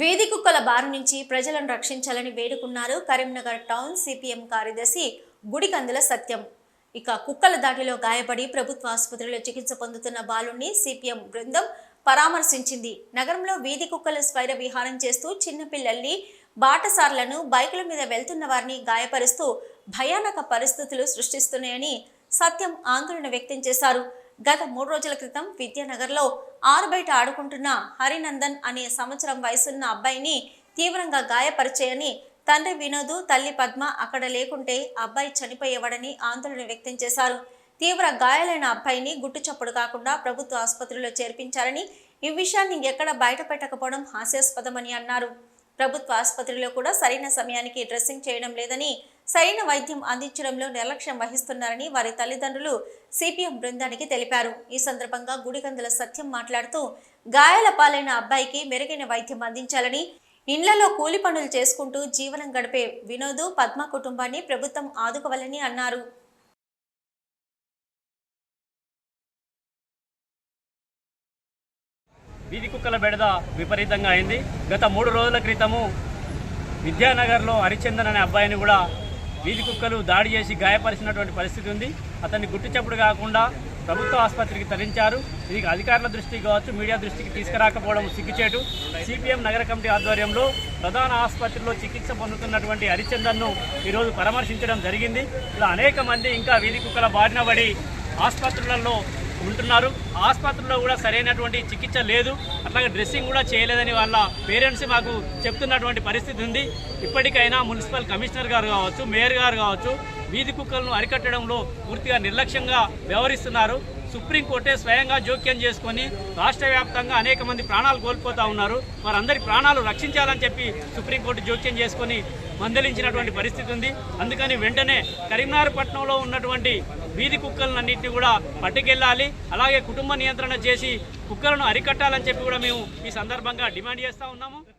వేది కుక్కల బారు నుంచి ప్రజలను రక్షించాలని వేడుకున్నారు కరీంనగర్ టౌన్ సిపిఎం కార్యదర్శి గుడికందుల సత్యం. ఇక కుక్కల దాడిలో గాయపడి ప్రభుత్వ ఆసుపత్రిలో చికిత్స పొందుతున్న బాలుని సిపిఎం బృందం పరామర్శించింది. నగరంలో వీధి కుక్కలు స్వైర విహారం చేస్తూ చిన్నపిల్లల్ని బాటసార్లను బైకుల మీద వెళ్తున్న వారిని గాయపరుస్తూ భయానక పరిస్థితులు సృష్టిస్తున్నాయని సత్యం ఆందోళన వ్యక్తం చేశారు. గత మూడు రోజుల క్రితం విద్యానగర్లో ఆరు బయట ఆడుకుంటున్న హరినందన్ అనే సంవత్సరం వయసున్న అబ్బాయిని తీవ్రంగా గాయపరిచాయని తండ్రి వినోదు తల్లి పద్మ అక్కడ లేకుంటే అబ్బాయి చనిపోయేవాడని ఆందోళన వ్యక్తం చేశారు. తీవ్ర గాయాలైన అబ్బాయిని గుట్టు చప్పుడు కాకుండా ప్రభుత్వ ఆసుపత్రిలో చేర్పించారని ఈ విషయాన్ని ఎక్కడ బయట పెట్టకపోవడం హాస్యాస్పదమని అన్నారు. ప్రభుత్వ ఆసుపత్రిలో కూడా సరైన సమయానికి డ్రెస్సింగ్ చేయడం లేదని సరైన వైద్యం అందించడంలో నిర్లక్ష్యం వహిస్తున్నారని వారి తల్లిదండ్రులు సిపిఎం బృందానికి తెలిపారు. ఈ సందర్భంగా గుడికందుల సత్యం మాట్లాడుతూ గాయాల పాలైన అబ్బాయికి మెరుగైన వైద్యం అందించాలని ఇండ్లలో కూలి పనులు చేసుకుంటూ జీవనం గడిపే వినోద్ పద్మ కుటుంబాన్ని ప్రభుత్వం ఆదుకోవాలని అన్నారు. వీధి కుక్కల బెడద విపరీతంగా అయింది. గత మూడు రోజుల క్రితము విద్యానగర్లో హరిచందన్ అనే అబ్బాయిని కూడా వీధి కుక్కలు దాడి చేసి గాయపరిచినటువంటి పరిస్థితి ఉంది. అతన్ని గుట్టుచప్పుడు కాకుండా ప్రభుత్వ ఆసుపత్రికి తరలించారు. ఇది అధికారుల దృష్టికి కావచ్చు మీడియా దృష్టికి తీసుకురాకపోవడం సిగ్గుచేటు. సిపిఎం నగర కమిటీ ఆధ్వర్యంలో ప్రధాన ఆసుపత్రిలో చికిత్స పొందుతున్నటువంటి హరిచందన్ను ఈరోజు పరామర్శించడం జరిగింది. ఇలా అనేక మంది ఇంకా వీధి కుక్కల బారిన పడి ఆసుపత్రులలో ఉంటున్నారు. ఆసుపత్రిలో కూడా సరైనటువంటి చికిత్స లేదు. అట్లాగే డ్రెస్సింగ్ కూడా చేయలేదని వాళ్ళ పేరెంట్స్ మాకు చెప్తున్నటువంటి పరిస్థితి ఉంది. ఇప్పటికైనా మున్సిపల్ కమిషనర్ గారు కావచ్చు మేయర్ గారు కావచ్చు వీధి కుక్కలను అరికట్టడంలో పూర్తిగా నిర్లక్ష్యంగా వ్యవహరిస్తున్నారు. సుప్రీంకోర్టే స్వయంగా జోక్యం చేసుకొని రాష్ట్ర వ్యాప్తంగా అనేక మంది ప్రాణాలు కోల్పోతా ఉన్నారు. వారందరి ప్రాణాలు రక్షించాలని చెప్పి సుప్రీంకోర్టు జోక్యం చేసుకొని మందలించినటువంటి పరిస్థితి ఉంది. అందుకని వెంటనే కరీంనగర్ పట్టణంలో ఉన్నటువంటి వీధి కుక్కలన్నింటినీ కూడా పట్టుకెళ్ళాలి. అలాగే కుటుంబ నియంత్రణ చేసి కుక్కలను అరికట్టాలని చెప్పి కూడా మేము ఈ సందర్భంగా డిమాండ్ చేస్తూ ఉన్నాము.